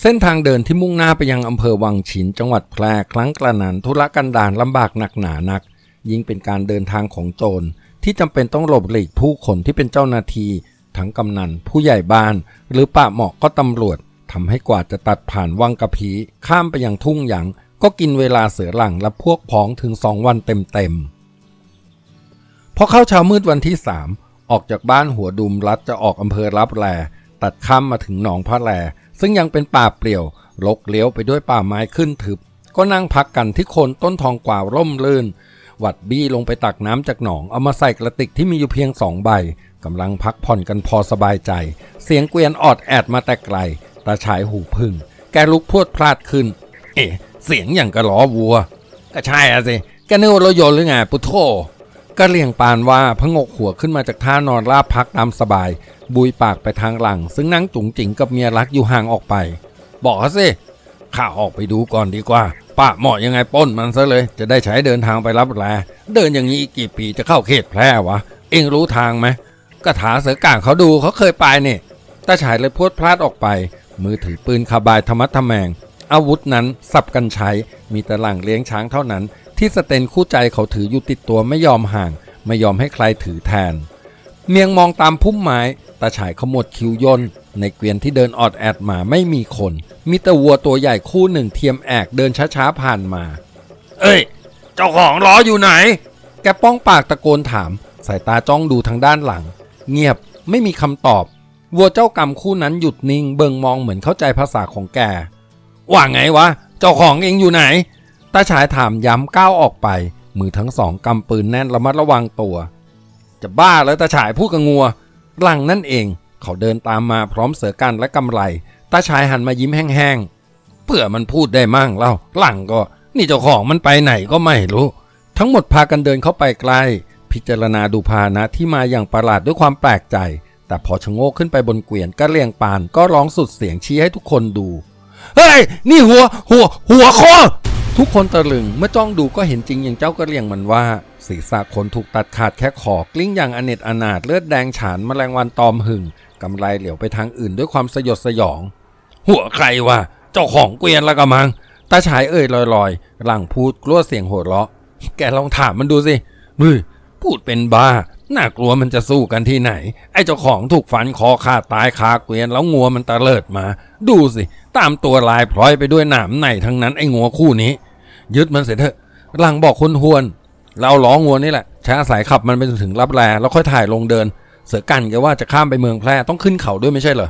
เส้นทางเดินที่มุ่งหน้าไปยังอำเภอวังฉิน จังหวัดแพร่ครั้งกระนั้นธุรกันดารลำบากหนักหนานัก ยิ่งเป็นการเดินทางของโจรที่จำเป็นต้องหลบหลีกผู้คนที่เป็นเจ้าหน้าที่ทั้งกำนันผู้ใหญ่บ้าน หรือป่าเหมาะก็ตำรวจทำให้กว่าจะตัดผ่านวังกะพีข้ามไปยังทุ่งหยางก็กินเวลาเสือหลังและพวกพ้องถึงสองวันเต็มๆพอเข้าเช้ามืดวันที่สามออกจากบ้านหัวดุมรัดจะออกอำเภอรับแลตัดข้ามมาถึงหนองพระแล ซึ่งยังเป็นป่าเปลี่ยวลกเลี้ยวไปด้วยป่าไม้ขึ้นทึบ ก็นั่งพักกันที่โคนต้นทองกว่าร่มรื่น หวัดบี้ลงไปตักน้ำจากหนอง เอามาใส่กระติกที่มีอยู่เพียงสองใบกำลังพักผ่อนกันพอสบายใจ เสียงเกวียนออดแอดมาแต่ไกลตาฉายหูพึ่ง แกลุกพวดพลาดขึ้น เอ๊ะเสียงอย่างกระล้อวัว ก็ใช่อะสิแกนึกว่ารถยนต์หรือไงปุโธก็เลี่ยงปานว่าพงกหัวขึ้นมาจากท่านอนราบพักตามสบาย บุยปากไปทางหลัง ซึ่งนั่งจุ๋งจิ๋งกับเมียรักอยู่ห่างออกไป บอกเขาสิข้าออกไปดูก่อนดีกว่า ป้าเหมาะยังไงป้นมันซะเลย จะได้ใช้เดินทางไปรับแลเดินอย่างนี้อีกกี่ปีจะเข้าเขตแพร่วะ เองรู้ทางไหมก็ถาเสือกางเขาดูเขาเคยไปเนี่ยตาฉายเลยพูดพลาดออกไป มือถือปืนคาบายธรรมัดทแมง อาวุธนั้นสับกันใช้ มีแต่หลังเลี้ยงช้างเท่านั้น ที่สเตนคู่ใจเขาถืออยู่ติดตัวไม่ยอมห่าง ไม่ยอมให้ใครถือแทน เมียงมองตามพุ่มไม้ตาฉายขมวดคิ้วย่นในเกวียนที่เดินออดแอดมาไม่มีคน มีแต่วัวตัวใหญ่คู่หนึ่งเทียมแอกเดินช้าๆผ่านมา เอ้ย เจ้าของล้ออยู่ไหน แกป้องปากตะโกนถาม สายตาจ้องดูทางด้านหลัง เงียบไม่มีคำตอบ วัวเจ้ากรรมคู่นั้นหยุดนิ่ง เบิ่งมองเหมือนเข้าใจภาษาของแก ว่าไงวะ เจ้าของเองอยู่ไหน ตาฉายถามย้ำก้าวออกไป มือทั้งสองกำปืนแน่นระมัดระวังตัว จะบ้าแล้วตาฉายพูดกับงัวหลังนั่นเอง เขาเดินตามมาพร้อมเสือกันและกำไรตาชายหันมายิ้มแห้งๆเพื่อมันพูดได้มั่งเล่าหลังก็ นี่เจ้าของมันไปไหนก็ไม่รู้ ทั้งหมดพากันเดินเข้าไปใกล้พิจารณาดูพานะที่มาอย่างประหลาดด้วยความแปลกใจ แต่พอชะโงกขึ้นไปบนเกวียนก็เลียงปานก็ร้องสุดเสียงชี้ให้ทุกคนดู เฮ้ย นี่หัว หัว หัวคอทุกคนตะลึงเมื่อจ้องดูก็เห็นจริงอย่างเจ้ากระเลียงมันว่า ศีรษะคนถูกตัดขาดแค่คอกลิ้งอย่างอเนจอนาถเลือดแดงฉานแมลงวันตอมหึงกำไรเหลียวไปทางอื่นด้วยความสยดสยอง หัวใครวะเจ้าของเกวียนละกะมังตาฉายเอ่ยลอยๆหลังพูดกลัวเสียงโหดเราะ แกลองถามมันดูสิมือพูดเป็นบ้าน่ากลัวมันจะสู้กันที่ไหน ไอ้เจ้าของถูกฟันคอขาดตายคาเกวียนแล้วงัวมันตะเลิดมา ดูสิ ตามตัวลายพลอยไปด้วยหนามในทั้งนั้นไอ้งัวคู่นี้ ยึดมันเสร็จเถอะหลังบอกคนหวน เราล้องัวนี่แหละใช้อาศัยขับมันไปจนถึงรับแลแล้วค่อยถ่ายลงเดิน เสือกันแกว่าจะข้ามไปเมืองแพร่ต้องขึ้นเขาด้วยไม่ใช่เหรอ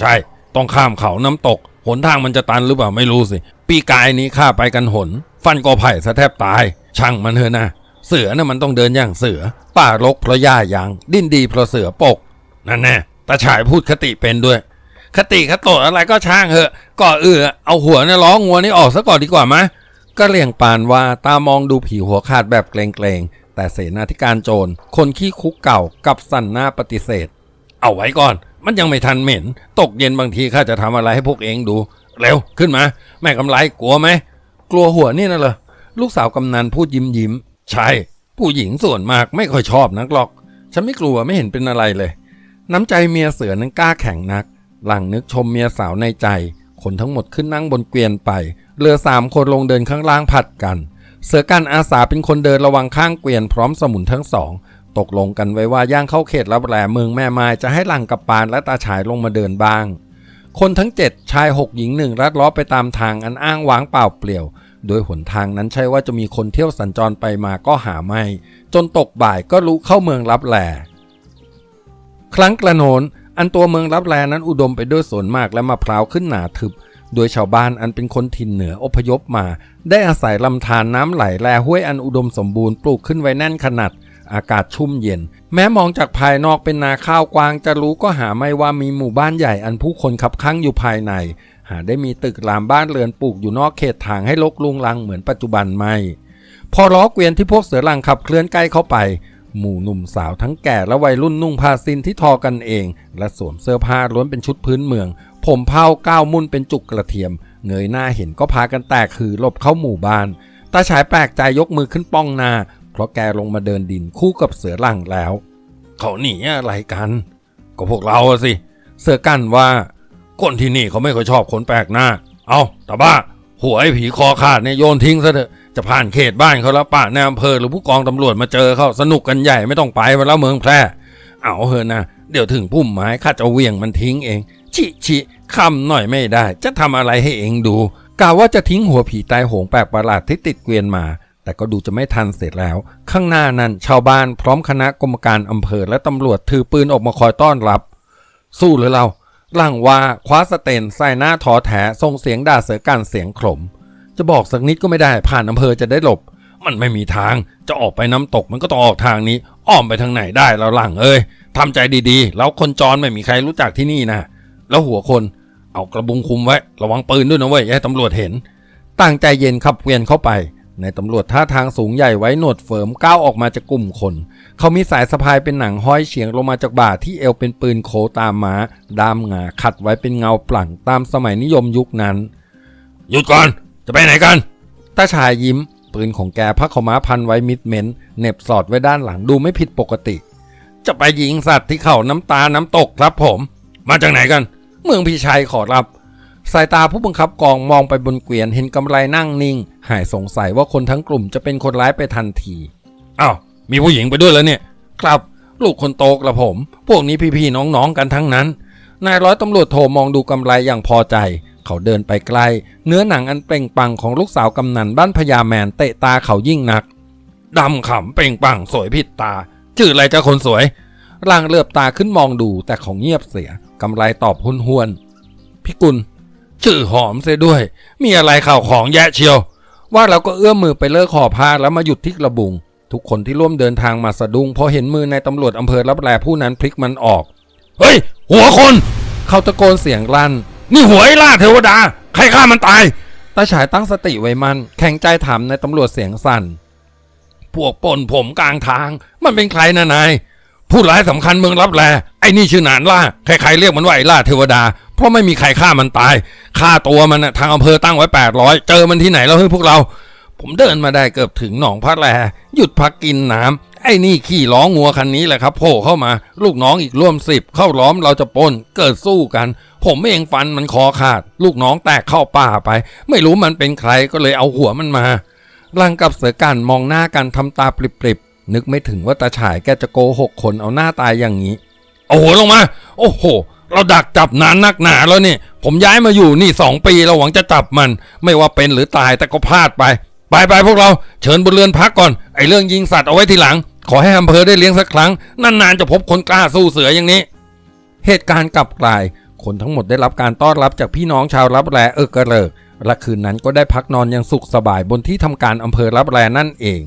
ใช่ ต้องข้ามเขาน้ำตก หนทางมันจะตันหรือเปล่าไม่รู้สิ ปีกายนี้ข้าไปกันหน ฟันกอไผ่ซะแทบตาย ช่างมันเถอะนะเสือน่ะมันต้องเดินอย่างเสือ ป่ารกเพราะหญ้ายาง ดิ้นดีเพราะเสือปก นั่นแน่ตาฉายพูดคติเป็นด้วย คติคโตอะไรก็ช่างเหอะก่อเอือเอาหัวเนี่ยล้องัวนี่ออกซะก่อนดีกว่าม ก็เลี่ยงปานว่าตามองดูผีหัวขาดแบบเกรงๆ แต่เสนาธิการโจร คนขี้คุกเก่ากับสั่นหน้าปฏิเสธ เอาไว้ก่อน มันยังไม่ทันเหม็น ตกเย็นบางทีข้าจะทำอะไรให้พวกเองดู เร็วขึ้นมา แม่กำไรกลัวไหม กลัวหัวนี่นะเหรอ ลูกสาวกำนันพูดยิ้มยิ้ม ใช่ ผู้หญิงส่วนมากไม่ค่อยชอบนักหรอก ฉันไม่กลัวไม่เห็นเป็นอะไรเลย น้ำใจเมียเสือนั้นกล้าแข็งนัก หลังนึกชมเมียสาวในใจ คนทั้งหมดขึ้นนั่งบนเกวียนไป เหลือสามคนลงเดินข้างล่างผัดกัน เสือกันอาสาเป็นคนเดินระวังข้างเกวียนพร้อมสมุนทั้งสอง ตกลงกันไว้ว่าย่างเข้าเขตรับแลเมืองแม่ไม้จะให้หลังกับปานและตาฉายลงมาเดินบ้าง คนทั้งเจ็ดชายหกหญิงหนึ่งรัดล้อไปตามทางอันอ้างว้างเปล่าเปลี่ยว โดยหนทางนั้นใช่ว่าจะมีคนเที่ยวสัญจรไปมาก็หาไม่ จนตกบ่ายก็รู้เข้าเมืองรับแลครั้งกระโนนอันตัวเมืองรับแลนั้นอุดมไปด้วยสวนมากและมะพร้าวขึ้นหนาทึบ โดยชาวบ้านอันเป็นคนถิ่นเหนืออพยพมา ได้อาศัยลำธารน้ำไหลแลห้วยอันอุดมสมบูรณ์ปลูกขึ้นไว้แน่นขนาด อากาศชุ่มเย็น แม้มองจากภายนอกเป็นนาข้าวกวางจะรู้ก็หาไม่ว่ามีหมู่บ้านใหญ่อันผู้คนคับข้างอยู่ภายใน หาได้มีตึกรามบ้านเรือนปลูกอยู่นอกเขตทางให้ลกลุงลังเหมือนปัจจุบันไม่ พอล้อเกวียนที่พวกเสือลังขับเคลื่อนใกล้เข้าไป หมู่หนุ่มสาวทั้งแก่และวัยรุ่นนุ่งผ้าสิ้นที่ทอกันเอง และสวมเสื้อผ้าล้วนเป็นชุดพื้นเมือง ผมเผาก้าวมุ่นเป็นจุกกระเทียม เงยหน้าเห็นก็พากันแตกคือหลบเข้าหมู่บ้าน ตาฉายแปลกใจยกมือขึ้นป้องนา เพราะแกลงมาเดินดินคู่กับเสือลังแล้ว เขาหนีอะไรกัน ก็พวกเราสิ เสือกั้นว่า คนที่นี่เขาไม่ค่อยชอบคนแปลกหน้า เอาต่บ้าหัวไอ้ผีคอขาดเนี่ยโยนทิ้งซะเถอะ จะผ่านเขตบ้านเขาแล้วป้าในอำเภอหรือผู้กองตำรวจมาเจอเขาสนุกกันใหญ่ไม่ต้องไปมาแล้วเมืองแพร่ เอาเถอะนะเดี๋ยวถึงพุ่มไม้ข้าจะเวียงมันทิ้งเอง ชิชิคำหน่อยไม่ได้ จะทำอะไรให้เองดูกล่าวว่าจะทิ้งหัวผีตายโหงแปลกประหลาดที่ติดเกวียนมา แต่ก็ดูจะไม่ทันเสร็จแล้ว ข้างหน้านั้นชาวบ้านพร้อมคณะกรรมการอำเภอและตำรวจถือปืนออกมาคอยต้อนรับ สู้หรือเราล่างว่าคว้าสเตนใส่หน้าถอแถส่งเสียงด่าเสือกันเสียงขลม จะบอกสักนิดก็ไม่ได้ผ่านอำเภอจะได้หลบ มันไม่มีทางจะออกไปน้ำตกมันก็ต้องออกทางนี้ อ้อมไปทางไหนได้แล้วหลังเอ้ยทำใจดีๆ แล้วคนจรไม่มีใครรู้จักที่นี่นะแล้วหัวคนเอากระบุงคุมไว้ ระวังปืนด้วยนะเว้ยอย่าให้ตำรวจเห็นตั้งใจเย็นขับเกวียนเข้าไป ในตำรวจท่าทางสูงใหญ่ไว้หนวดเฟิร์มก้าวออกมาจากกลุ่มคน เขามีสายสะพายเป็นหนังห้อยเฉียงลงมาจากบ่าที่เอวเป็นปืนโคตามม้าดามงาขัดไว้เป็นเงาปลั่งตามสมัยนิยมยุคนั้น หยุดก่อน จะไปไหนกันตาชายยิ้ม ปืนของแกพักขม้าพันไว้มิดเมนเน็บสอดไว้ด้านหลังดูไม่ผิดปกติ จะไปยิงสัตว์ที่เขาน้ำตาน้ำตกครับผม มาจากไหนกัน เมืองพี่ชัยขอรับ สายตาผู้บังคับกองมองไปบนเกวียนเห็นกำไรนั่งนิ่ง หายสงสัยว่าคนทั้งกลุ่มจะเป็นคนร้ายไปทันทีอ้าวมีผู้หญิงไปด้วยแล้วเนี่ย ครับลูกคนโตกระผม พวกนี้พี่ๆน้องๆกันทั้งนั้นนายร้อยตำรวจโทรมองดูกำไรอย่างพอใจ เขาเดินไปใกล เนื้อหนังอันเปล่งปังของลูกสาวกำนันบ้านพญาแมนเตะตาเขายิ่งนักดำขำเปล่งปังสวยผิดตาชื่ออะไรจ้าคนสวย ร่างเลือบตาขึ้นมองดูแต่เขาเงียบเสียกำไรตอบหุนหวนพี่กุลชื่อหอมเสียด้วย มีอะไรข่าวของแยะเชียว ว่าเราก็เอื้อมมือไปเลิกขอผ้าแล้วมาหยุดที่กระบุง ทุกคนที่ร่วมเดินทางมาสะดุ้งพอเห็นมือในตำรวจอำเภอรับแลผู้นั้นพลิกมันออก เฮ้ย หัวคน เขาตะโกนเสียงลั่น นี่หัวไอ้ล่าเทวดา ใครฆ่ามันตายตาฉายตั้งสติไว้มัน แข็งใจถามในตำรวจเสียงสั่น พวกปล้นผมกลางทาง มันเป็นใครนะนาย ผู้ร้ายสำคัญเมืองรับแล ไอ้นี่ชื่อนานล่า ใครๆเรียกมันว่าไอ้ล่าเทวดา เพราะไม่มีใครฆ่ามันตายค่าตัวมันนะทางอำเภอตั้งไว้แปดร้อยเจอมันที่ไหนแล้วเฮ้ยพวกเรา ผมเดินมาได้เกือบถึงหนองพระแล หยุดพักกินน้ำ ไอ้นี่ขี่ล้องัวคันนี้แหละครับโผล่เข้ามา ลูกน้องอีกร่วมสิบเข้าล้อมเราจะปนเกิดสู้กัน ผมเองฟันมันคอขาด ลูกน้องแตกเข้าป่าไป ไม่รู้มันเป็นใครก็เลยเอาหัวมันมาลังกับเสือกันมองหน้ากันทำตาปริบๆนึกไม่ถึงว่าตาฉายแกจะโกหกคนเอาหน้าตายอย่างนี้เอาหัวลงมา โอ้โห เราดักจับนานนักหนาแล้วนี่ ผมย้ายมาอยู่นี่สองปีเราหวังจะจับมัน ไม่ว่าเป็นหรือตายแต่ก็พลาดไป ไปไปพวกเราเชิญบนเรือนพักก่อน ไอ้เรื่องยิงสัตว์เอาไว้ทีหลัง ขอให้อำเภอได้เลี้ยงสักครั้ง นานๆจะพบคนกล้าสู้เสืออย่างนี้ เหตุการณ์กลับกลาย คนทั้งหมดได้รับการต้อนรับจากพี่น้องชาวรับแลเออกระเลิกและคืนนั้นก็ได้พักนอนอย่างสุขสบายบนที่ทำการอำเภอรับแลนั่นเอง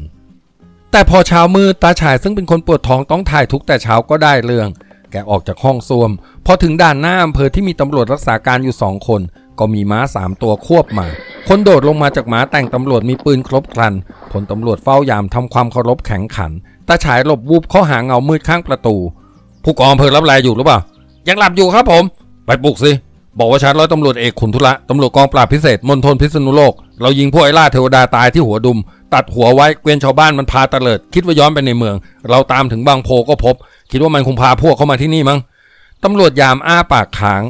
แต่พอเช้ามืดตาชายซึ่งเป็นคนปวดท้องต้องถ่ายทุกแต่เช้าก็ได้เรื่อง แกออกจากห้องซ่วมพอถึงด่านหน้าอำเภอที่มีตำรวจรักษาการอยู่สองคน ก็มีม้าสามตัวควบมา คนโดดลงมาจากม้าแต่งตำรวจมีปืนครบครันผลตำรวจเฝ้ายามทำความเคารพแข็งขันตาฉายหลบวูบเข้าหาเงามืดข้างประตู ผู้กองอำเภอรับแลอยู่หรือเปล่า ยังหลับอยู่ครับผม ไปปลุกสิบอกว่าฉันร้อยตำรวจเอกขุนทุระตำรวจกองปราบพิเศษมณฑลพิษณุโลก เรายิงพวกไอ้ล่าเทวดาตายที่หัวดุม ตัดหัวไว้เกวียนชาวบ้านมันพาตะเลิด คิดว่าย้อนไปในเมือง เราตามถึงบางโพก็พบ คิดว่ามันคงพาพวกเข้ามาที่นี่มั้งตำรวจยามอ้าปากค้าง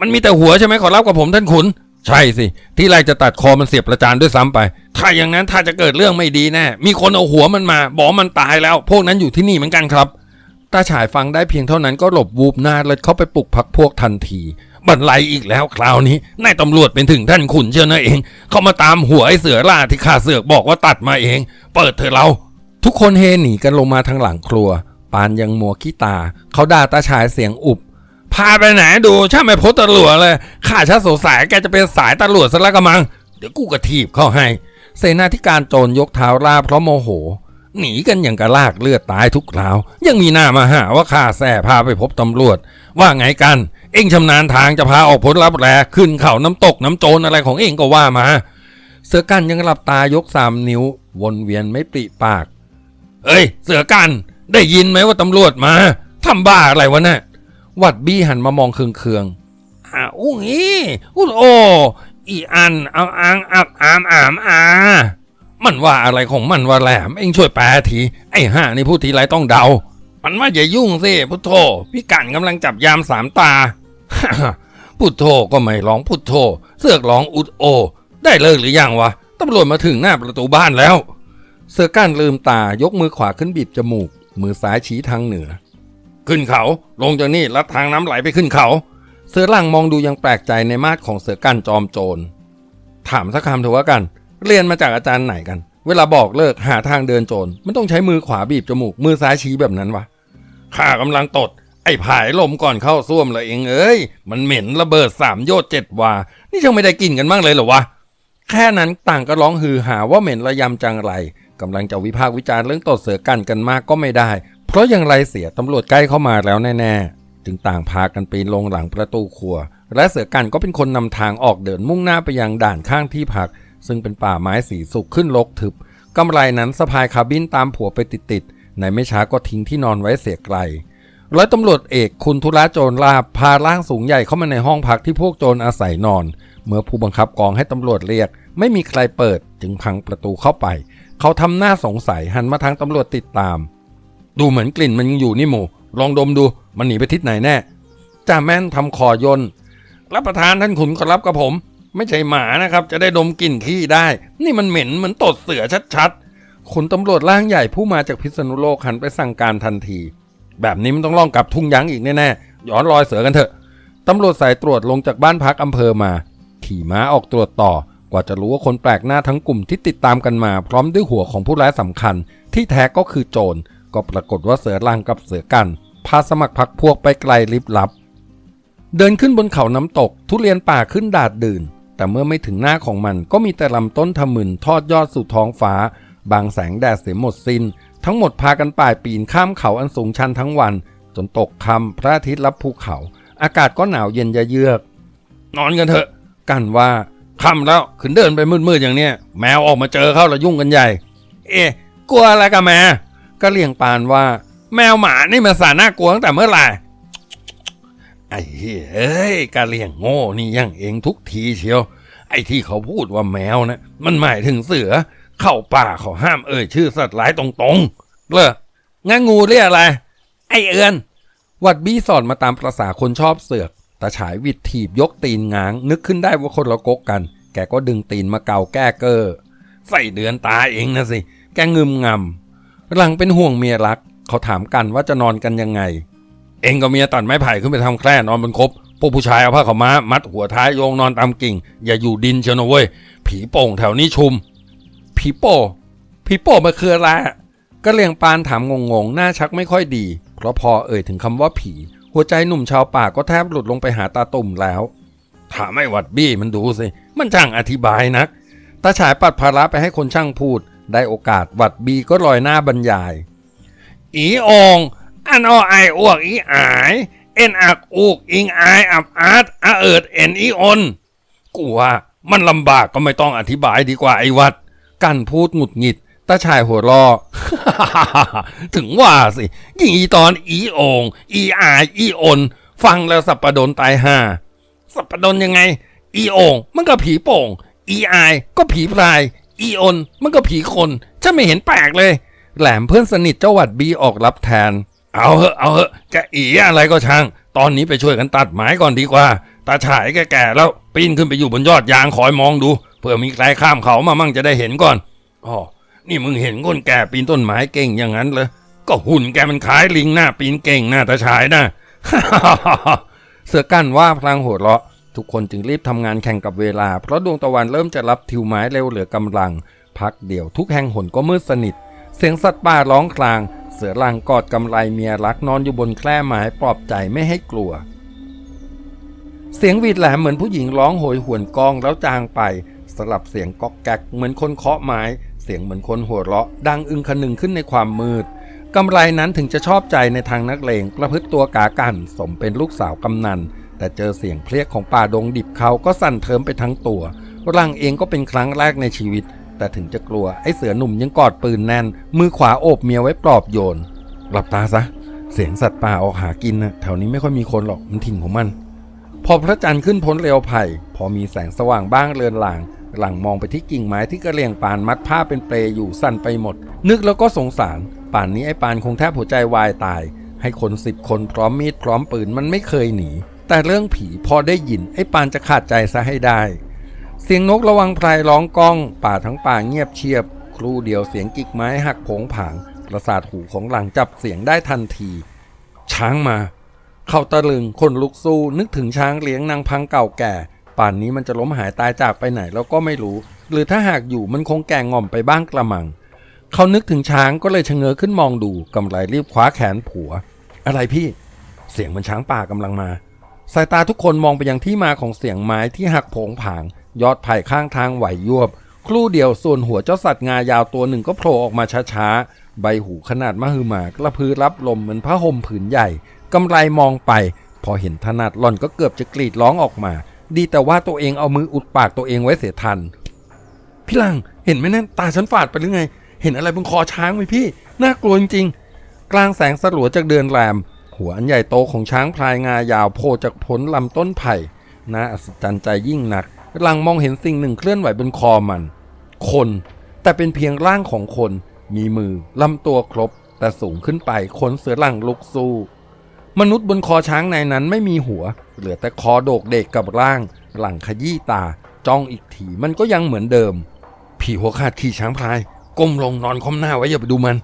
มันมีแต่หัวใช่ไหมขอรับกับผมท่านขุน ใช่สิ ที่แรกจะตัดคอมันเสียบประจานด้วยซ้ำไป ถ้าอย่างนั้นถ้าจะเกิดเรื่องไม่ดีแน่มีคนเอาหัวมันมา บอกมันตายแล้ว พวกนั้นอยู่ที่นี่เหมือนกันครับตาฉายฟังได้เพียงเท่านั้นก็หลบวูบหน้าเลยเข้าไปปลุกพักพวกทันทีบันไลอีกแล้วคราวนี้นายตำรวจเป็นถึงท่านขุนเชียวนะเอง เขามาตามหัวไอ้เสือล่าที่ข้าเสือกบอกว่าตัดมาเอง เปิดเถอะเรา ทุกคนเฮหนีกันลงมาทางหลังครัว ปานยังมัวขี้ตา เขาด่าตาฉายเสียงอุบาไปไหนดูช่างไม่พบตำรวจเลยข้าชัดสงสัยแกจะเป็นสายตำรวจซะแล้วกะมัง เดี๋ยวกูกระทีบเข้าให้ เสนาธิการโจรยกเท้าลาเพราะโมโห หนีกันอย่างกระลากเลือดตายทุกคราว ยังมีหน้ามาหาว่าข้าแส่พาไปพบตำรวจ ว่าไงกัน เอ็งชำนาญทางจะพาออกพ้นรับแลขึ้นเขาน้ำตกน้ำโจรอะไรของเอ็งก็ว่ามา เสือกันยังหลับตายกสามนิ้ว วนเวียนไม่ปริปาก เอ้ย เสือกัน ได้ยินไหมว่าตำรวจมาทำบ้าอะไรวะน่ะ วัดบี้หันมามองเคืองๆอ่าอุ้งอีอุ้โออีอันเอาอางอับอามอามอามันว่าอะไรของมันว่าแหลมเอ็งช่วยแปลที ไอ้ห่านี่พูดทีไรต้องเดา มันว่าอย่ายุ่งสิพุทโธพี่กันกำลังจับยามสามตาพุทโธก็ไม่ร้องพุทโธเสือกร้องอุดโอ ได้เลิกหรือยังวะตำรวจมาถึงหน้าประตูบ้านแล้ว เสือก้านลืมตายกมือขวาขึ้นบีบจมูก มือซ้ายชี้ทางเหนือ ขึ้นเขา ลงจากนี่ลัดทางน้ำไหลไปขึ้นเขา เสือหลังมองดูยังแปลกใจในมาดของเสือก้นจอมโจร ถามสักคำเถอะว่ากัน เรียนมาจากอาจารย์ไหนกัน เวลาบอกเลิกหาทางเดินโจรมันต้องใช้มือขวาบีบจมูก มือซ้ายชี้แบบนั้นวะข้ากำลังตด ไอ้ผายลมก่อนเข้าซ่วมเลยเองเอ้ย มันเหม็นระเบิดสามโยชน์เจ็ดวา นี่ยังไม่ได้กินกันบ้างเลยเหรอวะแค่นั้นต่างก็ร้องฮือหาว่าเหม็นระยำจังไรกำลังจะวิพากษ์วิจารณ์เรื่องตดเสือกันกันมากก็ไม่ได้ เพราะอยังไรเสียตำรวจใกล้เข้ามาแล้วแน่ๆ จึงต่างพากันปีนลงหลังประตูครัว และเสือกันก็เป็นคนนำทางออกเดินมุ่งหน้าไปยังด่านข้างที่พัก ซึ่งเป็นป่าไม้สีสุกขึ้นรกทึบกำไรนั้นสะพายคาบินตามผัวไปติดๆในไม่ช้าก็ทิ้งที่นอนไว้เสียไกลร้อยตำรวจเอกคุณธุระโจรลาบพาร่างสูงใหญ่เข้ามาในห้องพักที่พวกโจรอาศัยนอน เมื่อผู้บังคับกองให้ตำรวจเรียก ไม่มีใครเปิดจึงพังประตูเข้าไป เขาทำหน้าสงสัยหันมาทางตำรวจติดตาม ดูเหมือนกลิ่นมันยังอยู่นี่หมู ลองดมดู มันหนีไปทิศไหนแน่จ่าแม่นทำคอยนรับประทานท่านขุนขอรับกับผม ไม่ใช่หมานะครับ จะได้ดมกลิ่นขี้ได้ นี่มันเหม็นเหมือนตดเสือชัดๆขุนตำรวจร่างใหญ่ผู้มาจากพิษณุโลกหันไปสั่งการทันที แบบนี้มันต้องล่องกลับทุ่งยั้งอีกแน่ๆย้อนรอยเสือกันเถอะตำรวจสายตรวจลงจากบ้านพักอำเภอมา ขี่ม้าออกตรวจต่อ กว่าจะรู้ว่าคนแปลกหน้าทั้งกลุ่มที่ติดตามกันมา พร้อมด้วยหัวของผู้ร้ายสำคัญ ที่แท้ก็คือโจร ก็ปรากฏว่าเสือลังกับเสือกัน พาสมัครพักพวกไปไกลลิบลับ เดินขึ้นบนเขาน้ำตก ทุเรียนป่าขึ้นดาดดื่น แต่เมื่อไม่ถึงหน้าของมันก็มีแต่ลำต้นทะมึนทอดยอดสู่ท้องฟ้า บางแสงแดดเสียหมดสิน้น ทั้งหมดพากันป่ายปีนข้ามเขาอันสูงชันทั้งวัน จนตกค่ำพระอาทิตย์รับภูเขา อากาศก็หนาวเย็นยะเยือก นอนกันเถอะ กันว่าค่ำแล้วขึ้นเดินไปมืดๆอย่างเนี้ยแมวออกมาเจอเข้าแล้วยุ่งกันใหญ่ เอ๊กลัวอะไรกันแม่ ก็เลี่ยงปานว่า แมวหมานี่มันสาน่ากลัวตั้งแต่เมื่อไหร่ไอ้เฮ้ยเอ้กะเลียงโง่นี่ยังเองทุกทีเชียว ไอ้ที่เขาพูดว่าแมวนะมันหมายถึงเสือ เข้าป่าเขาห้ามเอ่ยชื่อสัตว์ร้ายตรงๆ เลองั้นงูเรียกอะไร ไอเอือน วัดบี้สอนมาตามประษาคนชอบเสือกตาฉายวิดถีบยกตีนง้าง นึกขึ้นได้ว่าคนละกกกัน แกก็ดึงตีนมาเกาแก้เกอใส่เดือนตาเองนะสิ แกงึมงำ หลังเป็นห่วงเมียรัก เขาถามกันว่าจะนอนกันยังไง เองกับเมียตัดไม้ไผ่ขึ้นไปทำแคร่นอนบนคบพวกผู้ชายเอาผ้าขาวม้ามัดหัวท้ายโยงนอนตามกิ่ง อย่าอยู่ดินเชนะเว้ย ผีโป่งแถวนี้ชุม ผีโป่ผีโป่มันคืออะไรอะก็เลียงปานถามงงๆ หน้าชักไม่ค่อยดี เพราะพอเอ่ยถึงคำว่าผี หัวใจหนุ่มชาวป่าก็แทบหลุดลงไปหาตาตุ่มแล้ว ถามไอ้หวัดบี้มันดูสิ มันช่างอธิบายนักตาฉายปัดภาระไปให้คนช่างพูด ได้โอกาสหวัดบีก็ลอยหน้าบรรยาย อีองอันอไออ้วกอีอาย เอ็นอักอูกอิงอายอับอาร์ตอาเอิดเอ็นอีออนกูว่ามันลำบากก็ไม่ต้องอธิบายดีกว่าไอ้วัด กันพูดหงุดหงิดตาชายหัวรอ ถึงว่าสิยิ่งอีตอนอีองอีอายอีออนฟังแล้วสับปะดนตายห่าสับปะดนยังไง อีองมันก็ผีโป่ง อีอายก็ผีพราย อีอนมันก็ผีคนฉันไม่เห็นแปลกเลย แหลมเพื่อนสนิทเจ้าหวัดบีออกรับแทน เอาเหอะเอาเหอะจะอีอะไรก็ช่าง ตอนนี้ไปช่วยกันตัดไม้ก่อนดีกว่า ตาฉายแก่ๆแล้วปีนขึ้นไปอยู่บนยอดยางคอยมองดูเพื่อมีใครข้ามเขามามั่งจะได้เห็นก่อนอ๋อนี่มึงเห็นคนแก่ปีนต้นไม้เก่งอย่างนั้นเลยก็หุ่นแกมันคล้ายลิงหน้าปีนเก่งหน้าตาฉายนะเสือกั้นว่าพลางหัวเราะ ทุกคนจึงรีบทำงานแข่งกับเวลา เพราะดวงตะวันเริ่มจะรับทิวไม้เร็วเหลือกำลัง พักเดี่ยวทุกแห่งหนก็มืดสนิท เสียงสัตว์ป่าร้องคลาง เสือลังกอดกำไรเมียรักนอนอยู่บนแคร่ไม้ปลอบใจไม่ให้กลัว เสียงวีดแหลมเหมือนผู้หญิงร้องโหยหวนกองแล้วจางไป สลับเสียงก๊อกแกกเหมือนคนเคาะไม้ เสียงเหมือนคนหัวเราะ ดังอึงคนึงขึ้นในความมืดกำไรนั้นถึงจะชอบใจในทางนักเลงประพฤติตัวกากัน สมเป็นลูกสาวกำนัน แต่เจอเสียงเพลียกของป่าดงดิบเขาก็สั่นเทิมไปทั้งตัวร่างเองก็เป็นครั้งแรกในชีวิต แต่ถึงจะกลัวไอ้เสือหนุ่มยังกอดปืนแน่น มือขวาโอบเมียไว้ปลอบโยนหลับตาซะ เสียงสัตว์ป่าออกหากินนะแถวนี้ไม่ค่อยมีคนหรอกมันถิ่นของมัน พอพระจันทร์ขึ้นพ้นเร็วไผ่ พอมีแสงสว่างบ้างเรือนหลางหลังมองไปที่กิ่งไม้ที่กระเลียงปานมัดผ้าเป็นเปลอยู่สั่นไปหมด นึกแล้วก็สงสาร ป่านนี้ไอ้ปานคงแทบหัวใจวายตาย ให้คนสิบคนพร้อมมีดพร้อมปืนมันไม่เคยหนี แต่เรื่องผีพอได้ยินไอ้ปานจะขาดใจซะให้ได้ เสียงนกระวังไพรร้องก้อง ป่าทั้งป่าเงียบเชียบ ครู่เดียวเสียงกิกไม้หักโผงผาง ประสาทหูของหลังจับเสียงได้ทันที ช้างมา เข้าตะลึงคนลุกสู้นึกถึงช้างเลี้ยงนางพังเก่าแก่ ป่านนี้มันจะล้มหายตายจากไปไหนแล้วก็ไม่รู้ หรือถ้าหากอยู่มันคงแก่งอมไปบ้างกระมังเขานึกถึงช้างก็เลยชะเง้อขึ้นมองดูกำไรรีบคว้าแขนผัว อะไรพี่ เสียงมันช้างป่ากำลังมา สายตาทุกคนมองไปยังที่มาของเสียงไม้ที่หักโผงผาง ยอดไผ่ข้างทางไหวยวบ ครู่เดียวส่วนหัวเจ้าสัตว์งายาวตัวหนึ่งก็โผล่ออกมาช้าๆ ใบหูขนาดมหึมากระพือรับลมเหมือนผ้าห่มผืนใหญ่ กำไรมองไป พอเห็นถนัดหล่อนก็เกือบจะกรีดร้องออกมา ดีแต่ว่าตัวเองเอามืออุดปากตัวเองไว้เสียทัน พี่ลังเห็นไหมนั่นตาฉันฝาดไปหรือไง เห็นอะไรบนคอช้างไหมพี่ น่ากลัวจริงๆกลางแสงสลัวจากเดือนแรม หัวอันใหญ่โตของช้างพลายงายาวโผล่จากพ้นลำต้นไผ่น่าอัศจรรย์ใจยิ่งนักหลังมองเห็นสิ่งหนึ่งเคลื่อนไหวบนคอมัน คน แต่เป็นเพียงร่างของคน มีมือลำตัวครบ แต่สูงขึ้นไปขนเสือหลังลุกสู้ มนุษย์บนคอช้างในนั้นไม่มีหัว เหลือแต่คอโดกเด็กกับร่าง หลังขยี้ตา จ้องอีกทีมันก็ยังเหมือนเดิม ผีหัวขาดขี่ช้างพลายก้มลงนอนคอมหน้าไว้อย่าไปดูมัน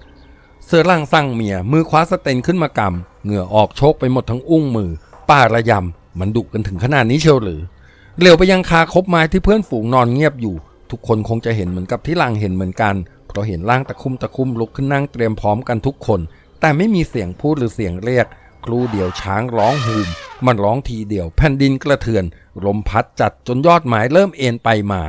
เสือร่างสั่งเมีย มือคว้าสเตนขึ้นมากำเหงื่อออกโชกไปหมดทั้งอุ้งมือ ป้าระยำมันดุกันถึงขนาดนี้เชียวหรือเหลียวไปยังคาคบไม้ที่เพื่อนฝูงนอนเงียบอยู่ ทุกคนคงจะเห็นเหมือนกับที่ลังเห็นเหมือนกัน เพราะเห็นร่างตะคุ่มตะคุ่มลุกขึ้นนั่งเตรียมพร้อมกันทุกคน แต่ไม่มีเสียงพูดหรือเสียงเรียก ครูเดียวช้างร้องฮูมมันร้องทีเดียว แผ่นดินกระเทือนลมพัดจัดจนยอดไม้เริ่มเอ็นไปมา